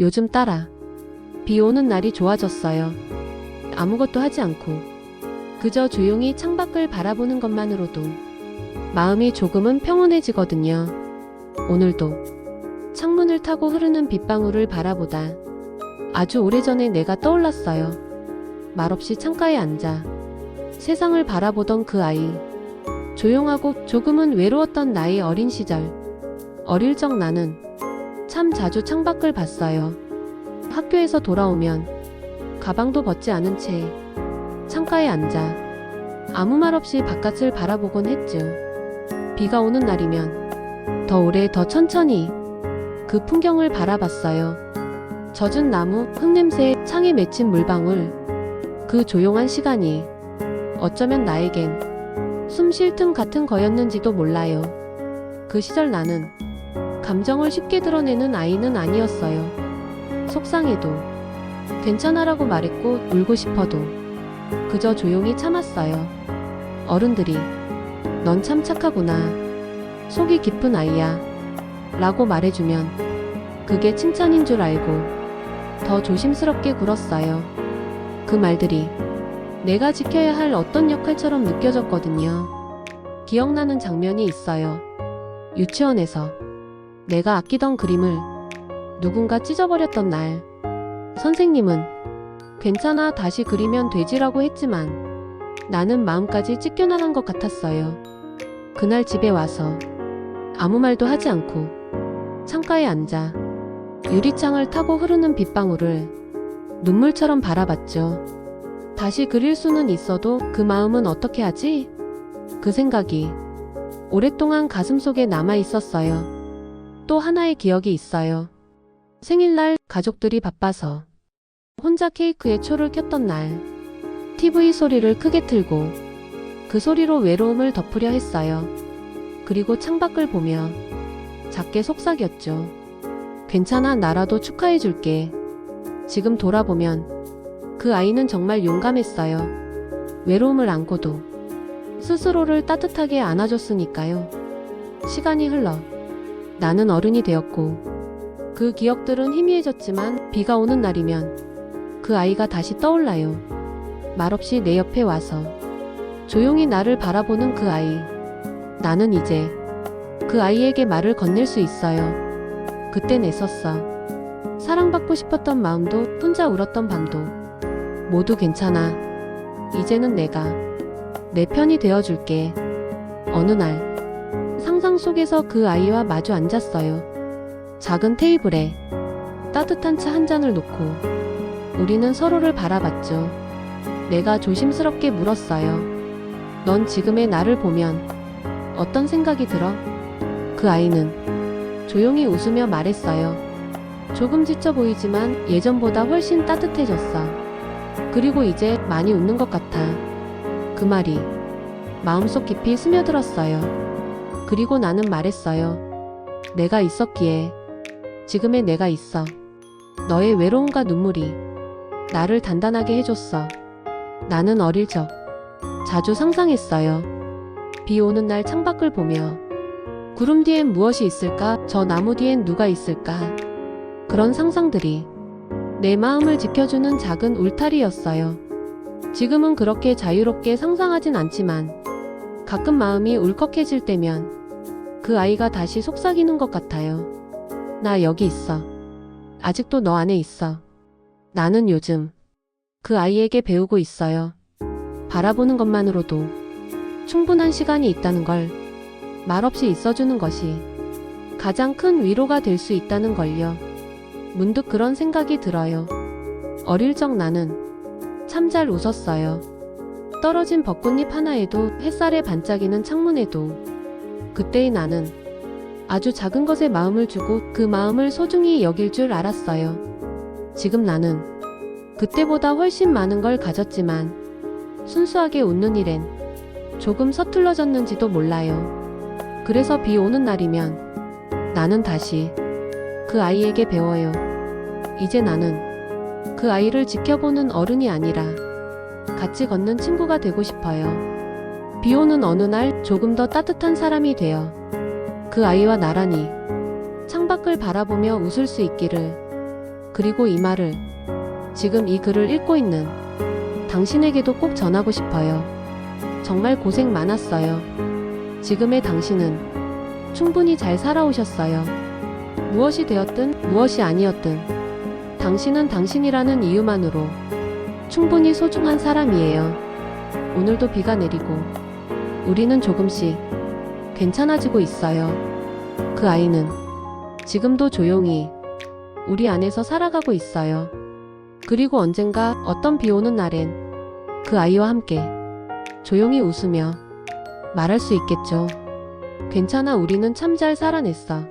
요즘 따라 비 오는 날이 좋아졌어요. 아무것도 하지 않고 그저 조용히 창밖을 바라보는 것만으로도 마음이 조금은 평온해지거든요. 오늘도 창문을 타고 흐르는 빗방울을 바라보다 아주 오래전에 내가 떠올랐어요. 말없이 창가에 앉아 세상을 바라보던 그 아이. 조용하고 조금은 외로웠던 나의 어린 시절. 어릴 적 나는 참 자주 창밖을 봤어요. 학교에서 돌아오면 가방도 벗지 않은 채 창가에 앉아 아무 말 없이 바깥을 바라보곤 했죠. 비가 오는 날이면 더 오래 더 천천히 그 풍경을 바라봤어요. 젖은 나무, 흙냄새, 창에 맺힌 물방울. 그 조용한 시간이 어쩌면 나에겐 숨 쉴 틈 같은 거였는지도 몰라요. 그 시절 나는 감정을 쉽게 드러내는 아이는 아니었어요. 속상해도 괜찮아라고 말했고 울고 싶어도 그저 조용히 참았어요. 어른들이 넌 참 착하구나. 속이 깊은 아이야. 라고 말해주면 그게 칭찬인 줄 알고 더 조심스럽게 굴었어요. 그 말들이 내가 지켜야 할 어떤 역할처럼 느껴졌거든요. 기억나는 장면이 있어요. 유치원에서 내가 아끼던 그림을 누군가 찢어버렸던 날. 선생님은 괜찮아 다시 그리면 되지라고 했지만 나는 마음까지 찢겨나간 것 같았어요. 그날 집에 와서 아무 말도 하지 않고 창가에 앉아 유리창을 타고 흐르는 빗방울을 눈물처럼 바라봤죠. 다시 그릴 수는 있어도 그 마음은 어떻게 하지? 그 생각이 오랫동안 가슴속에 남아 있었어요. 또 하나의 기억이 있어요. 생일날 가족들이 바빠서 혼자 케이크에 초를 켰던 날 TV 소리를 크게 틀고 그 소리로 외로움을 덮으려 했어요. 그리고 창밖을 보며 작게 속삭였죠. 괜찮아 나라도 축하해 줄게. 지금 돌아보면 그 아이는 정말 용감했어요. 외로움을 안고도 스스로를 따뜻하게 안아줬으니까요. 시간이 흘러 나는 어른이 되었고 그 기억들은 희미해졌지만 비가 오는 날이면 그 아이가 다시 떠올라요. 말없이 내 옆에 와서 조용히 나를 바라보는 그 아이. 나는 이제 그 아이에게 말을 건넬 수 있어요. 그땐 애썼어. 사랑받고 싶었던 마음도 혼자 울었던 밤도 모두 괜찮아. 이제는 내가 내 편이 되어줄게. 어느 날 상상 속에서 그 아이와 마주 앉았어요. 작은 테이블에 따뜻한 차 한 잔을 놓고 우리는 서로를 바라봤죠. 내가 조심스럽게 물었어요. 넌 지금의 나를 보면 어떤 생각이 들어? 그 아이는 조용히 웃으며 말했어요. 조금 지쳐 보이지만 예전보다 훨씬 따뜻해졌어. 그리고 이제 많이 웃는 것 같아. 그 말이 마음속 깊이 스며들었어요. 그리고 나는 말했어요. 내가 있었기에 지금의 내가 있어. 너의 외로움과 눈물이 나를 단단하게 해줬어. 나는 어릴 적 자주 상상했어요. 비 오는 날 창밖을 보며 구름 뒤엔 무엇이 있을까? 저 나무 뒤엔 누가 있을까? 그런 상상들이 내 마음을 지켜주는 작은 울타리였어요. 지금은 그렇게 자유롭게 상상하진 않지만 가끔 마음이 울컥해질 때면 그 아이가 다시 속삭이는 것 같아요. 나 여기 있어. 아직도 너 안에 있어. 나는 요즘 그 아이에게 배우고 있어요. 바라보는 것만으로도 충분한 시간이 있다는 걸 말없이 있어주는 것이 가장 큰 위로가 될 수 있다는 걸요. 문득 그런 생각이 들어요. 어릴 적 나는 참 잘 웃었어요. 떨어진 벚꽃잎 하나에도 햇살에 반짝이는 창문에도 그때의 나는 아주 작은 것에 마음을 주고 그 마음을 소중히 여길 줄 알았어요. 지금 나는 그때보다 훨씬 많은 걸 가졌지만 순수하게 웃는 일엔 조금 서툴러졌는지도 몰라요. 그래서 비 오는 날이면 나는 다시 그 아이에게 배워요. 이제 나는 그 아이를 지켜보는 어른이 아니라 같이 걷는 친구가 되고 싶어요. 비 오는 어느 날 조금 더 따뜻한 사람이 되어 그 아이와 나란히 창밖을 바라보며 웃을 수 있기를 그리고 이 말을 지금 이 글을 읽고 있는 당신에게도 꼭 전하고 싶어요. 정말 고생 많았어요. 지금의 당신은 충분히 잘 살아오셨어요. 무엇이 되었든 무엇이 아니었든 당신은 당신이라는 이유만으로 충분히 소중한 사람이에요. 오늘도 비가 내리고 우리는 조금씩 괜찮아지고 있어요. 그 아이는 지금도 조용히 우리 안에서 살아가고 있어요. 그리고 언젠가 어떤 비 오는 날엔 그 아이와 함께 조용히 웃으며 말할 수 있겠죠. 괜찮아, 우리는 참 잘 살아냈어.